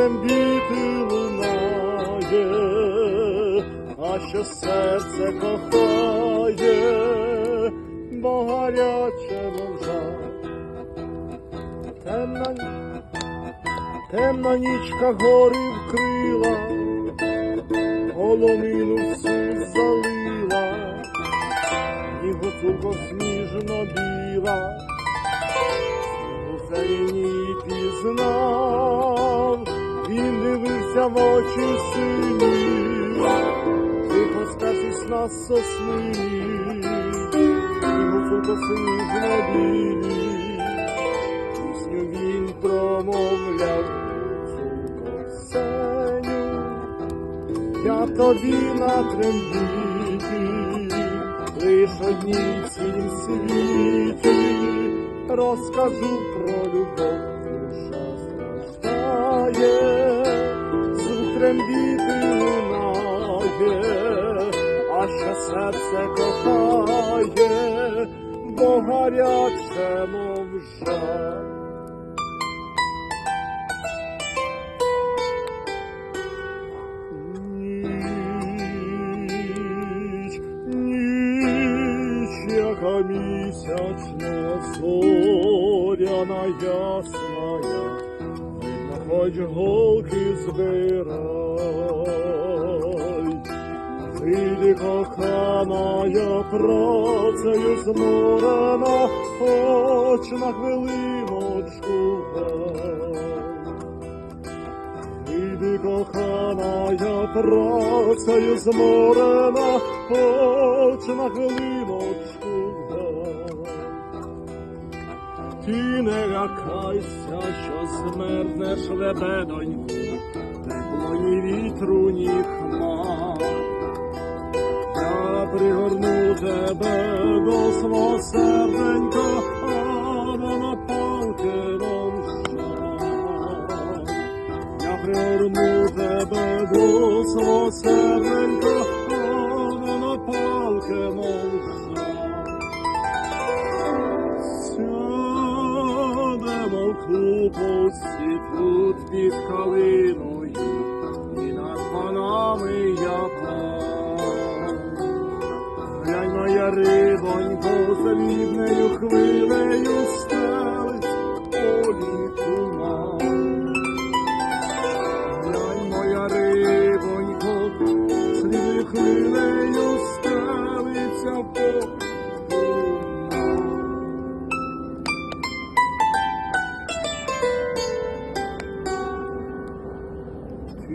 трембіти лунає, а що серце кохає, бо гаряче мовжа. Темна, темна нічка гори вкрила, полонину всю залила, і гуцулко сніжно біла, у зелені пізнав, він дивився в очі сині, тихо скасись на соснині, і гуцулко білі, пісню він промовляв, гуцулко Сеню, я тобі на трембіті, лиш одній в цілім світі, розкажу про любов, zembi bünaye Aşka serce kafaye Bohar yaksem ovşa Nić, nić Jaka misjačna zorjana jasna хоч голки збирай. Вийди, коханая, працею зморена, хоч на хвилиночку гай. Вийди, коханая, працею зморена, хоч на хвилиночку Ти не лякайся, що змерзнеш лебедоньку, тепло ні вітру, ні хмар. Я пригорну тебе до свого серденька, а воно палкином шар. Я пригорну тебе до свого серденька, а воно палкином шар. В тут під калиною, і над панами я плав. Глянь, моя рибонько, рідною хвилею